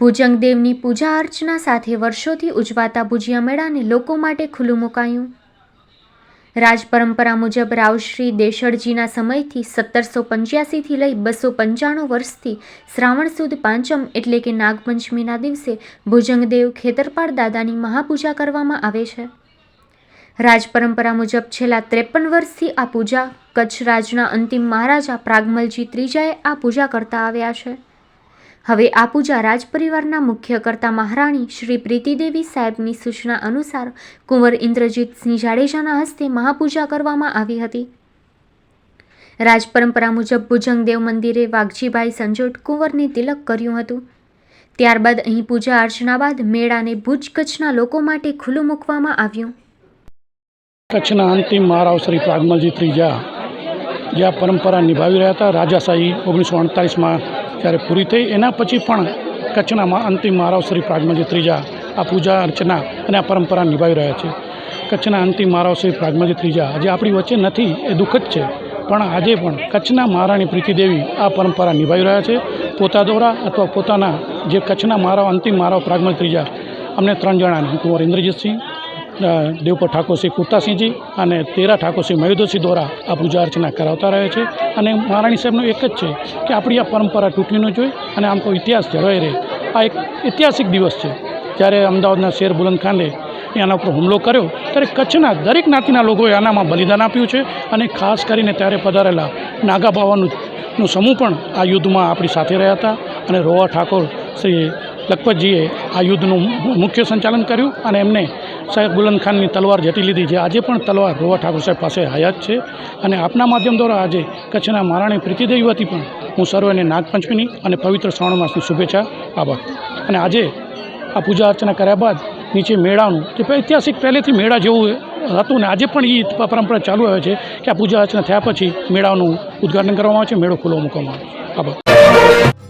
ભુજંગદેવની પૂજા અર્ચના સાથે વર્ષોથી ઉજવાતા ભુજિયા મેળાને લોકો માટે ખુલ્લું મુકાયું. રાજ પરંપરા મુજબ રાવશ્રી દેશળજીના સમયથી સત્તરસો પંચ્યાસીથી લઈ બસો પંચાણું વર્ષથી શ્રાવણ સુદ પાંચમ એટલે કે નાગપંચમીના દિવસે ભુજંગદેવ ખેતરપાળ દાદાની મહાપૂજા કરવામાં આવે છે. રાજ પરંપરા મુજબ છેલ્લા ત્રેપન વર્ષથી આ પૂજા કચ્છ રાજના અંતિમ મહારાજા પ્રાગમલજી ત્રીજાએ આ પૂજા કરતા આવ્યા છે. હવે આ પૂજા રાજપરિવારના મુખ્ય કરતા મહારાણી શ્રી પ્રીતિદેવી સાહેબની સૂચના અનુસાર કુંવર ઇન્દ્રજીતસિંહ જાડેજાના હસ્તે મહાપૂજા કરવામાં આવી હતી. રાજપરંપરા મુજબ ભુજંગદેવ મંદિરે વાઘજીભાઈ સંજોટ કુંવરને તિલક કર્યું હતું. ત્યારબાદ અહીં પૂજા અર્ચના બાદ મેળાને ભુજ કચ્છના લોકો માટે ખુલ્લું મૂકવામાં આવ્યું. કચ્છના અંતિમ મહારાવ શ્રી પ્રાગમલજી ત્રીજા જે આ પરંપરા નિભાવી રહ્યા હતા, રાજાશાહી ઓગણીસો અડતાલીસમાં જ્યારે પૂરી થઈ. એના પછી પણ કચ્છના અંતિમ મહારાવ શ્રી પ્રાગમલજી ત્રીજા આ પૂજા અર્ચના અને આ પરંપરા નિભાવી રહ્યા છે. કચ્છના અંતિમ મહારાવ શ્રી પ્રાગમલજી ત્રીજા આજે આપણી વચ્ચે નથી, એ દુઃખદ છે. પણ આજે પણ કચ્છના મહારાણી પ્રીતિદેવી આ પરંપરા નિભાવી રહ્યા છે. પોતા દ્વારા અથવા પોતાના જે કચ્છના મહારાવ અંતિમ મહારાવ પ્રાગમલ ત્રીજા, અમને ત્રણ જણાને કુંવર ઇન્દ્રજીતસિંહ દેવપર ઠાકોરસિંહ કુર્તાસિંહજી અને તેરા ઠાકોરસિંહ મયુદરસિંહ દ્વારા આ પૂજા અર્ચના કરાવતા રહે છે. અને મહારાણી સાહેબનું એક જ છે કે આપણી આ પરંપરા તૂટી ન જોઈએ અને આમ કોઈ ઇતિહાસ જળવાઈ રહે. આ એક ઐતિહાસિક દિવસ છે. જ્યારે અમદાવાદના શેર બુલંદ ખાને એના ઉપર હુમલો કર્યો, ત્યારે કચ્છના દરેક જ્ઞાતિના લોકોએ આનામાં બલિદાન આપ્યું છે અને ખાસ કરીને ત્યારે પધારેલા નાગા બાવાનું નું સમૂહ પણ આ યુદ્ધમાં આપણી સાથે રહ્યા હતા. અને રોવા ઠાકોર શ્રી લખપતજીએ આ યુદ્ધનું મુખ્ય સંચાલન કર્યું અને એમને સાહેબ બુલંદ ખાનની તલવાર જટી લીધી છે. આજે પણ તલવાર રોવા ઠાકોર સાહેબ પાસે હયાત છે અને આપના માધ્યમ દ્વારા આજે કચ્છના મહારાણી પ્રીતિદેવી હતી પણ હું સર્વેને નાગપંચમીની અને પવિત્ર શ્રાવણ માસની શુભેચ્છા, આભાર. અને આજે આ પૂજા અર્ચના કર્યા બાદ નીચે મેળાનું જે ઐતિહાસિક પહેલેથી મેળા જેવું હતું ને આજે પણ એ પરંપરા ચાલુ આવે છે કે આ પૂજા અર્ચના થયા પછી મેળાનું ઉદ્ઘાટન કરવામાં આવે છે, મેળો ખુલ્લો મૂકવામાં આવે છે. આભાર.